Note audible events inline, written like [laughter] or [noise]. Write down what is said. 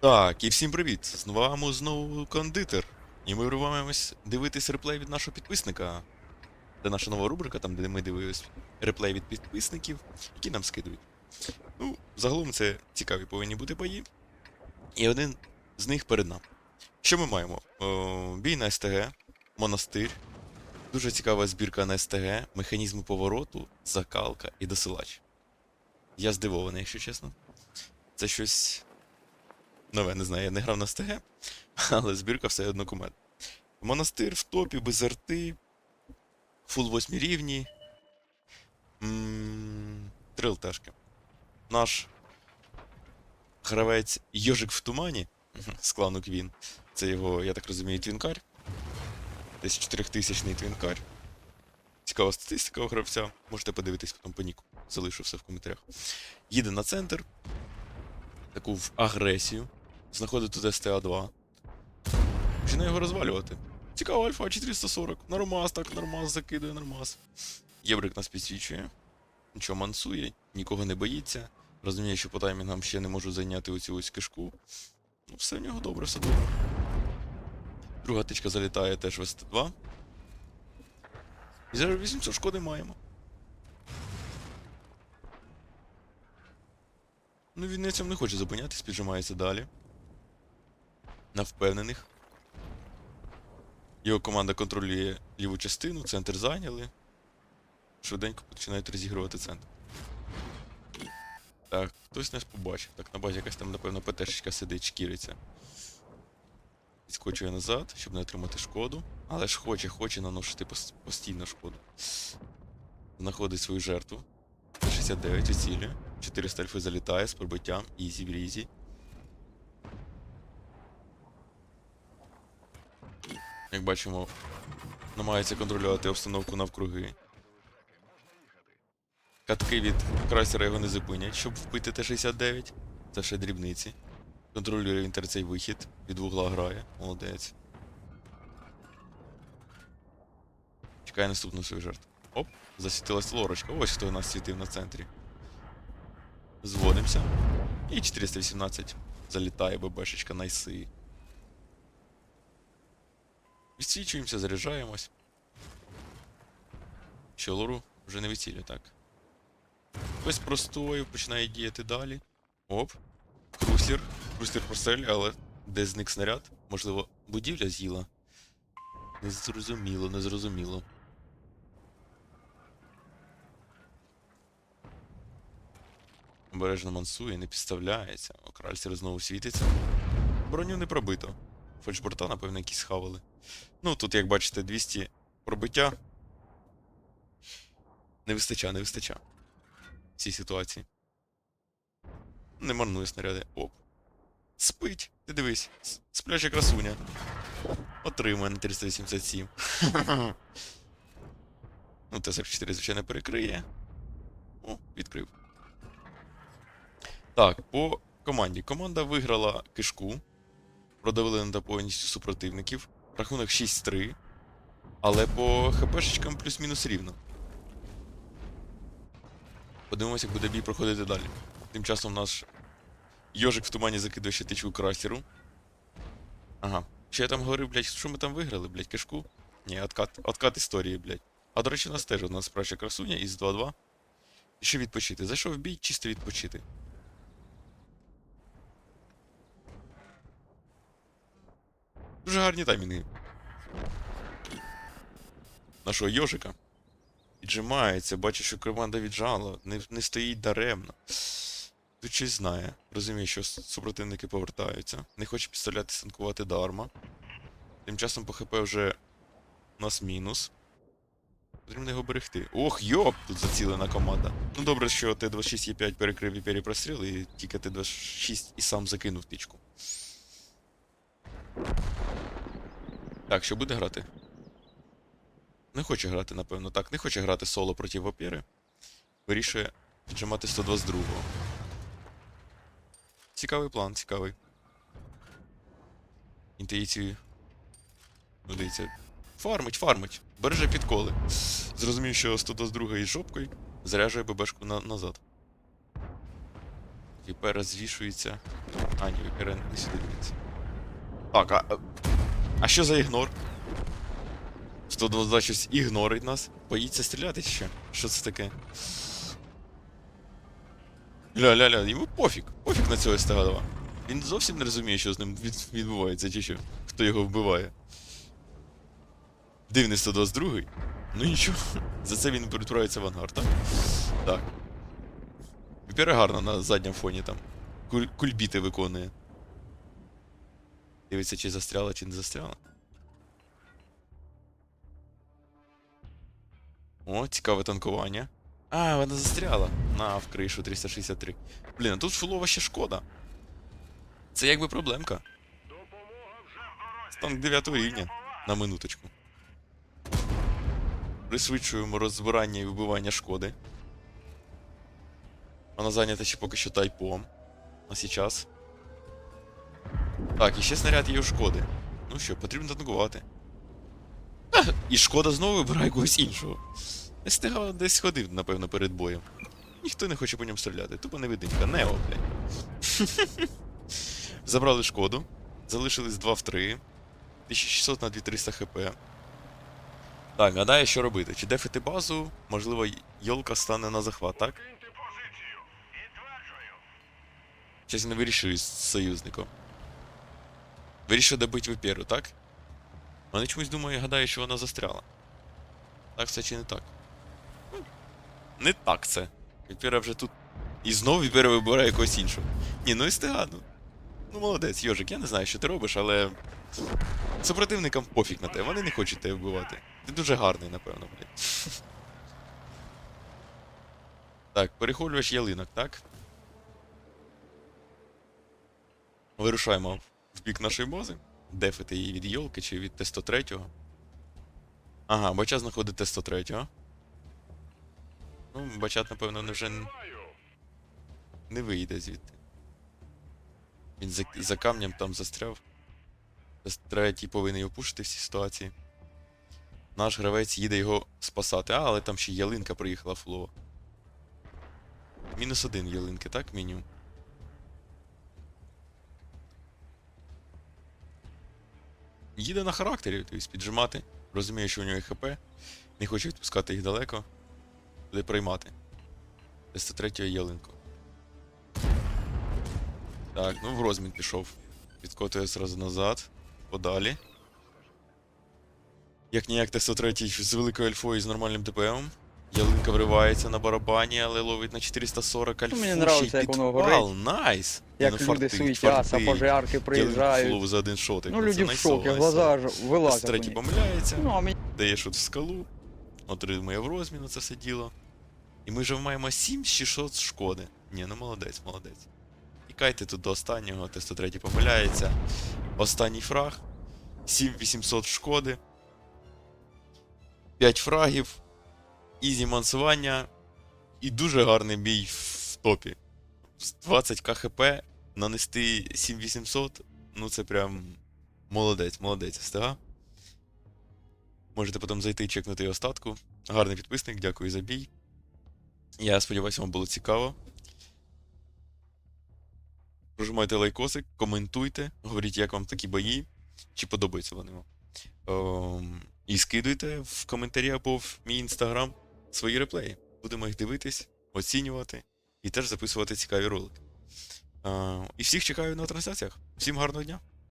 Так, і всім привіт! З вами знову кондитер. І ми вриваємось дивитись реплей від нашого підписника. Це наша нова рубрика, там де ми дивимось реплей від підписників, які нам скидують. Ну, загалом це цікаві повинні бути бої. І один з них перед нами. Що ми маємо? О, бій на СТГ, монастир, дуже цікава збірка на СТГ, механізми повороту, закалка і досилач. Я здивований, якщо чесно. Це щось нове, не знаю, я не грав на СТГ, але збірка все одно кумет. Монастир в топі, без арти, фул 8 рівні. м, Три ЛТшки. Наш гравець Йожик в тумані з клану Квін. Це його, я так розумію, твінкар. Десь 4000 твінкар. Цікава статистика у гравця. Можете подивитись потім по ніку. Залишу все в коментарях. Їде на центр. Таку в агресію. Знаходить тут СТА-2. Починає його розвалювати. Цікаво, Альфа 440. Нормас, так, нормас закидує, нормас. Єврик нас підсвічує. Нічого мансує, нікого не боїться. Розуміє, що по таймінгам ще не можу зайняти оцю ось кишку. Ну, все в нього добре, все добре. Друга тичка залітає теж в СТ2. І зараз 800 шкоди маємо. Ну, він на цьому не хоче зупинятись, піджимається далі. На впевнених. Його команда контролює ліву частину, центр зайняли. Швиденько починають розігрувати центр. Так, хтось нас побачив. Так, на базі якась там, напевно, ПТшечка сидить, шкіриться. Відскочує назад, щоб не отримати шкоду. Але ж хоче, хоче наносити постійно шкоду. Знаходить свою жертву. 69 цілі. 400 альфи залітає з пробиттям. Ізі брізі. Як бачимо, намагається контролювати обстановку навкруги. Катки від красера його не зупинять, щоб вбити Т-69. Це ще дрібниці. Контролює інтер цей вихід, від вугла грає. Молодець. Чекає наступну свою жертву. Оп, засвітилась лорочка. Ось хто у нас світив на центрі. Зводимося. І 418 залітає ББшечка найси. Відсвічуємося, заряджаємось. Що лору вже не вицілює, так. Без простою починає діяти далі. Оп. Крусір. Крусір порсель, але де зник снаряд? Можливо, будівля з'їла. Незрозуміло, незрозуміло. Обережно мансує, не підставляється. Кральсер знову світиться. Броню не пробито. Фальшборта, напевно, якісь схавали. Ну, тут, як бачите, 200 пробиття. Не вистача, не вистача. В цій ситуації. Не марнує снаряди. Оп. Спить. Ти дивись. Спляча красуня. Отримує на 387. [laughs] ну, Т-44, звичайно, перекриє. О, відкрив. Так, по команді. Команда виграла кишку. Продавили на повністю супротивників. Рахунок 6-3. Але по ХПшечкам плюс-мінус рівно. Подивимося, як буде бій проходити далі. Тим часом наш Йожик в тумані закидує ще тичку красеру. Ага. Що я там говорив, блядь, що ми там виграли, блядь, кишку? Ні, откат, откат історії, блядь. А до речі, у нас теж одна справжня красуня із 2-2. І ще відпочити. Зайшов в бій, чисто відпочити. Дуже гарні таймінги. Нашого йожика. Віджимається, бачить, що команда віджала, не, не стоїть даремно. Тут щось знає. Розуміє, що супротивники повертаються. Не хоче підставляти санкувати дарма. Тим часом по ХП вже у нас мінус. Потрібно його берегти. Ох, йоп! Тут зацілена команда. Ну добре, що Т-26 Е5 перекрив і простріл, і тільки Т-26 і сам закинув тичку. Так, що буде грати? Не хоче грати, напевно. Так, не хоче грати соло проти Вапіри. Вирішує віджимати 122-го. Цікавий план, цікавий. Інтуїцію. Ну, дивіться. Фармить, фармить. Береже підколи. Зрозумів, що 122 із жопкою заряджує ББшку на назад. І перезвішується. А, ні, Віпера не сюди дивиться. Так, а. А- що за ігнор? 122 щось ігнорить нас. Боїться стріляти чи що? Це таке? Ля-ля-ля, йому пофіг. Пофіг на цього стегадова. Він зовсім не розуміє, що з ним відбувається, чи що. Хто його вбиває. Дивний 122. Ну нічого. За це він перетворюється в ангар, так? Так. Гарно на задньому фоні там. Куль- кульбіти виконує. Дивиться, чи застряла, чи не застряла. О, цікаве танкування. А, вона застряла. На, в кришу 363. Блін, а тут фулова ще шкода. Це якби проблемка. Танк 9 рівня. На минуточку. Пришвидшуємо розбирання і вибивання шкоди. Вона зайнята ще поки що тайпом. На сейчас. Так, і ще снаряд є у шкоди. Ну що, потрібно танкувати. Ах, [laughs] І шкода знову вибирає когось іншого. Не стигав десь ходив, напевно, перед боєм. Ніхто не хоче по ньому стріляти. Тупо невидимка. Нео, блядь. [laughs] Забрали шкоду. Залишились 2 в 3. 1600 на 2300 хп. Так, гадаю, що робити? Чи дефити базу? Можливо, Йолка стане на захват, так? Щось не вирішили з союзником. Вирішив добити Віперу, так? Вони чомусь думаю, гадаю, що вона застряла. Так це чи не так? Ну, Не так це. Віпера вже тут. І знову Віпера вибирає якогось іншого. Ні, ну і стига, ну. Молодець, Йожик, я не знаю, що ти робиш, але. Супротивникам пофіг на те, вони не хочуть тебе вбивати. Ти дуже гарний, напевно, блядь. [laughs] Так, перехоплювач ялинок, так? Вирушаємо в бік нашої бази. Дефити її від Йолки чи від Т-103. Ага, бача знаходить Т-103. Ну, бачат, напевно, не вже не вийде звідти. Він за, за камнем там застряв. Т-3 повинен його пушити в цій ситуації. Наш гравець їде його спасати. А, але там ще ялинка приїхала фулова. Мінус один ялинки, так, мінімум? Їде на характері, тобто піджимати. Розуміє, що у нього є ХП. Не хоче відпускати їх далеко. Буде приймати. 303 ялинку. Так, ну в розмін пішов. Підкотує зразу назад. Подалі. Як ніяк Т-103 з великою альфою і з нормальним ТПМом. Ялинка вривається на барабані, але ловить на 440 альфу. Ну, мені нравиться, як воно підпал. Найс! Як ну, люди фартить, суетяться, пожарки приїжджають. фулову за один шотик. Ну, люди в найсово. глаза ж вилазять. Третій помиляється, Ну, а мені дає шут в скалу, отримує в розміну це все діло. І ми вже маємо 7600 шкоди. Ні, ну молодець, молодець. Тікайте тут до останнього, Т-103 помиляється. Останній фраг. 7800 шкоди. 5 фрагів. Ізі мансування. І дуже гарний бій в топі. З 20 КХП нанести 7800. Ну це прям молодець, молодець, стига. Можете потім зайти і чекнути його статку. Гарний підписник, дякую за бій. Я сподіваюся, вам було цікаво. Прожимайте лайкосик, коментуйте, говоріть, як вам такі бої, чи подобаються вони вам. Ем, і скидуйте в коментарі або в мій інстаграм свої реплеї. Будемо їх дивитись, оцінювати і теж записувати цікаві ролики. Е, і всіх чекаю на трансляціях. Всім гарного дня!